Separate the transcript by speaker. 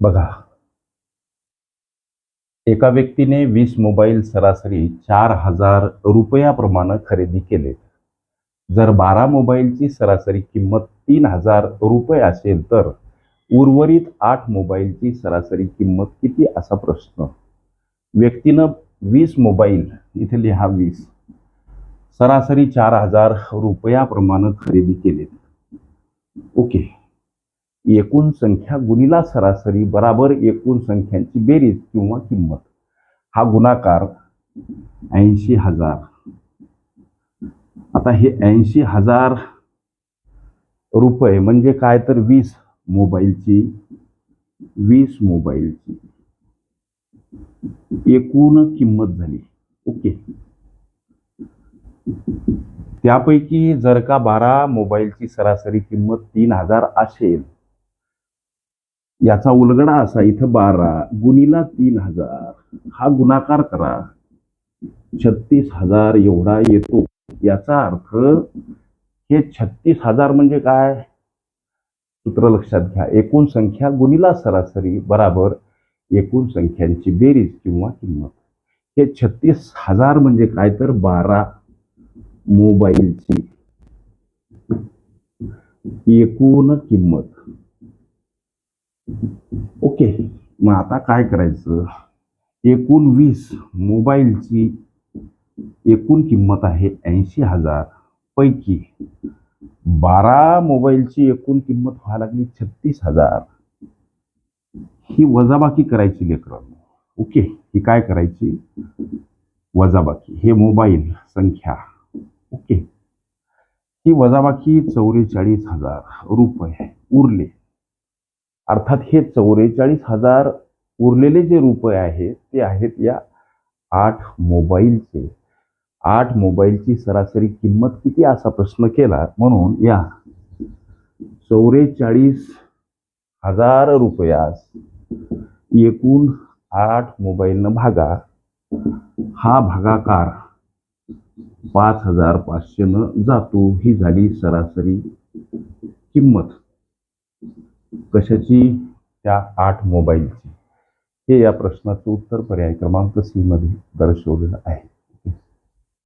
Speaker 1: बघा. एका व्यक्तीने वीस मोबाईल सरासरी चार हजार रुपयाप्रमाणे खरेदी केले जर बारा मोबाईलची सरासरी किंमत तीन हजार रुपये असेल तर उर्वरित आठ मोबाईलची सरासरी किंमत किती असा प्रश्न. व्यक्तीनं वीस मोबाईल इथे लिहा वीस सरासरी चार हजार रुपयाप्रमाणे खरेदी केलेत. ओके. एकूण संख्या गुणिला सरासरी बराबर एकूण संख्यांची बेरीज किंवा किंमत. हा गुणाकार ऐंशी हजार. आता हे ऐंशी हजार रुपये म्हणजे काय तर वीस मोबाईलची वीस मोबाईलची. एकूण किंमत झाली. ओके. त्यापैकी जर का बारा मोबाईलची सरासरी किंमत तीन हजार असेल याचा उलगडा असा इथं बारा गुणीला तीन हजार. हा गुणाकार करा. छत्तीस हजार एवढा येतो. याचा अर्थ हे छत्तीस हजार म्हणजे काय? सूत्र लक्षात घ्या. एकूण संख्या गुणीला सरासरी बराबर एकूण संख्यांची बेरीज किंवा किंमत. हे छत्तीस हजार म्हणजे काय? तर बारा मोबाईलची एकूण किंमत. ओके मग आता काय करायचं? एकूण वीस मोबाईलची एकूण किंमत आहे ऐंशी हजार. पैकी बारा मोबाईलची एकूण किंमत व्हायला लागली छत्तीस हजार. ही वजाबाकी करायची लेकरांनो. ओके ही काय करायची? वजाबाकी. हे मोबाईल संख्या. ओके. ही वजाबाकी चौवेचाळीस हजार रुपये उरले. अर्थात हे चौवेचाळीस हजार उरलेले जे रुपये आहेत ते आहेत या आठ मोबाईलचे. आठ मोबाईलची सरासरी किंमत किती असा प्रश्न केला म्हणून या चौवेचाळीस हजार रुपयास एकूण आठ मोबाईलनं भागा. हा भागाकार पाच हजार पाचशेनं जातो. ही झाली सरासरी किंमत. कशाची? त्या आठ मोबाईलची. हे या प्रश्नाचं उत्तर पर्याय क्रमांक सी मध्ये दर्शवलेलं आहे.